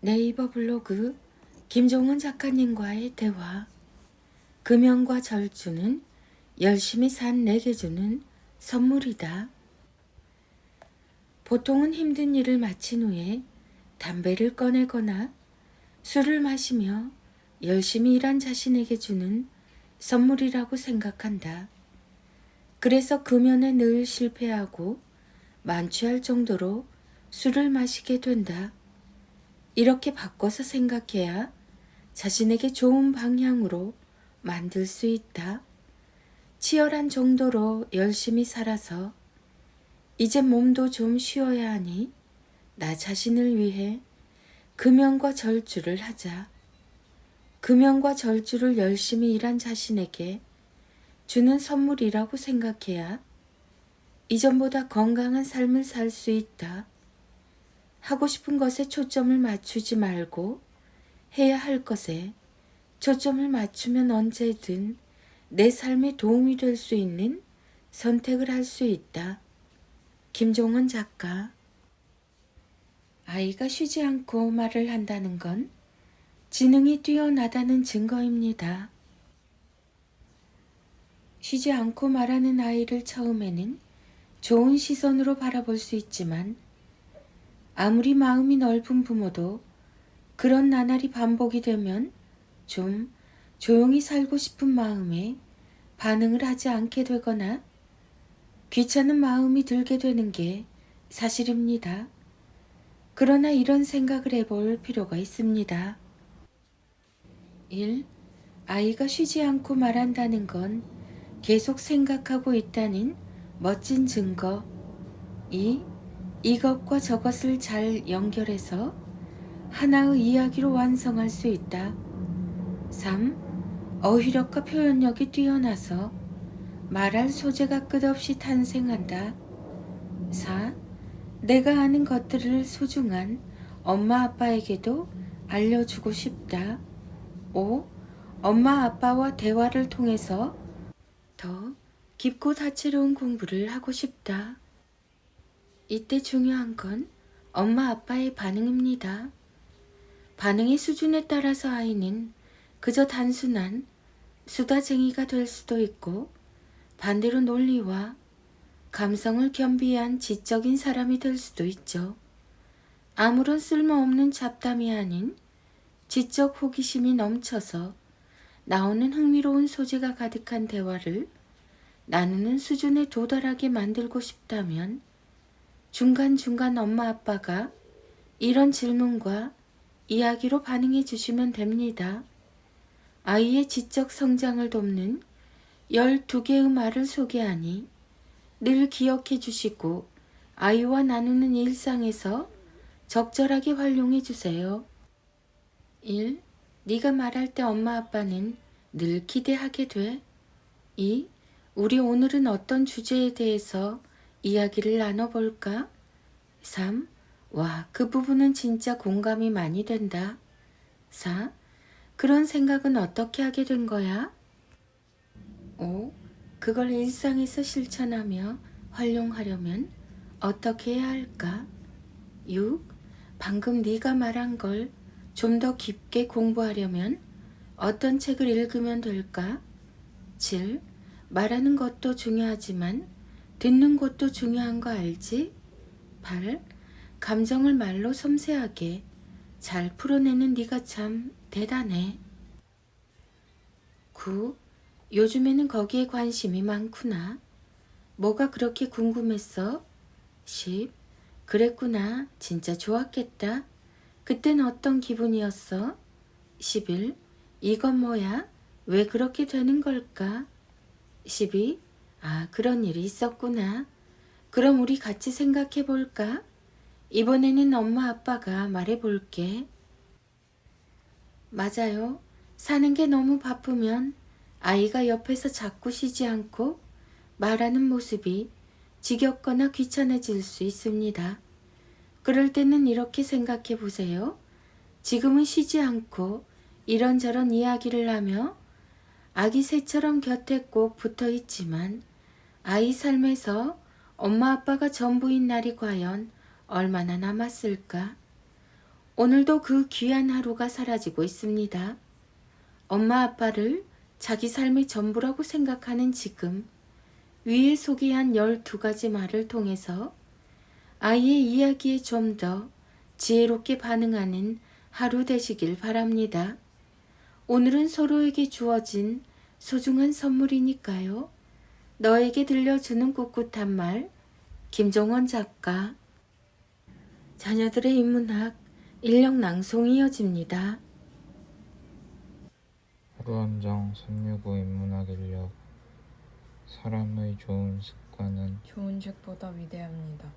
네이버 블로그 김종원 작가님과의 대화 금연과 절주는 열심히 산 내게 주는 선물이다. 보통은 힘든 일을 마친 후에 담배를 꺼내거나 술을 마시며 열심히 일한 자신에게 주는 선물이라고 생각한다. 그래서 금연에 늘 실패하고 만취할 정도로 술을 마시게 된다. 이렇게 바꿔서 생각해야 자신에게 좋은 방향으로 만들 수 있다. 치열한 정도로 열심히 살아서 이제 몸도 좀 쉬어야 하니 나 자신을 위해 금연과 절주를 하자. 금연과 절주를 열심히 일한 자신에게 주는 선물이라고 생각해야 이전보다 건강한 삶을 살 수 있다. 하고 싶은 것에 초점을 맞추지 말고 해야 할 것에 초점을 맞추면 언제든 내 삶에 도움이 될 수 있는 선택을 할 수 있다. 김종원 작가 아이가 쉬지 않고 말을 한다는 건 지능이 뛰어나다는 증거입니다. 쉬지 않고 말하는 아이를 처음에는 좋은 시선으로 바라볼 수 있지만 아무리 마음이 넓은 부모도 그런 나날이 반복이 되면 좀 조용히 살고 싶은 마음에 반응을 하지 않게 되거나 귀찮은 마음이 들게 되는 게 사실입니다. 그러나 이런 생각을 해볼 필요가 있습니다. 1. 아이가 쉬지 않고 말한다는 건 계속 생각하고 있다는 멋진 증거. 2. 이것과 저것을 잘 연결해서 하나의 이야기로 완성할 수 있다. 3. 어휘력과 표현력이 뛰어나서 말할 소재가 끝없이 탄생한다. 4. 내가 아는 것들을 소중한 엄마 아빠에게도 알려주고 싶다. 5. 엄마 아빠와 대화를 통해서 더 깊고 다채로운 공부를 하고 싶다. 이때 중요한 건 엄마 아빠의 반응입니다. 반응의 수준에 따라서 아이는 그저 단순한 수다쟁이가 될 수도 있고 반대로 논리와 감성을 겸비한 지적인 사람이 될 수도 있죠. 아무런 쓸모없는 잡담이 아닌 지적 호기심이 넘쳐서 나오는 흥미로운 소재가 가득한 대화를 나누는 수준에 도달하게 만들고 싶다면 중간중간 엄마 아빠가 이런 질문과 이야기로 반응해 주시면 됩니다. 아이의 지적 성장을 돕는 12개의 말을 소개하니 늘 기억해 주시고 아이와 나누는 일상에서 적절하게 활용해 주세요. 1. 네가 말할 때 엄마 아빠는 늘 기대하게 돼. 2. 우리 오늘은 어떤 주제에 대해서 이야기를 나눠볼까? 3. 와, 그 부분은 진짜 공감이 많이 된다. 4. 그런 생각은 어떻게 하게 된 거야? 5. 그걸 일상에서 실천하며 활용하려면 어떻게 해야 할까? 6. 방금 네가 말한 걸 좀 더 깊게 공부하려면 어떤 책을 읽으면 될까? 7. 말하는 것도 중요하지만 듣는 것도 중요한 거 알지? 8. 감정을 말로 섬세하게 잘 풀어내는 네가 참 대단해. 9. 요즘에는 거기에 관심이 많구나. 뭐가 그렇게 궁금했어? 10. 그랬구나. 진짜 좋았겠다. 그땐 어떤 기분이었어? 11. 이건 뭐야? 왜 그렇게 되는 걸까? 12. 아, 그런 일이 있었구나. 그럼 우리 같이 생각해 볼까? 이번에는 엄마 아빠가 말해 볼게. 맞아요. 사는 게 너무 바쁘면 아이가 옆에서 자꾸 쉬지 않고 말하는 모습이 지겹거나 귀찮아질 수 있습니다. 그럴 때는 이렇게 생각해 보세요. 지금은 쉬지 않고 이런저런 이야기를 하며 아기 새처럼 곁에 꼭 붙어 있지만 아이 삶에서 엄마 아빠가 전부인 날이 과연 얼마나 남았을까? 오늘도 그 귀한 하루가 사라지고 있습니다. 엄마 아빠를 자기 삶의 전부라고 생각하는 지금 위에 소개한 12가지 말을 통해서 아이의 이야기에 좀 더 지혜롭게 반응하는 하루 되시길 바랍니다. 오늘은 서로에게 주어진 소중한 선물이니까요. 너에게 들려주는 꿋꿋한 말, 김종원 작가. 자녀들의 인문학 인력 낭송이 이어집니다. 하루 한장 365 인문학 인력 사람의 좋은 습관은 좋은 책보다 위대합니다.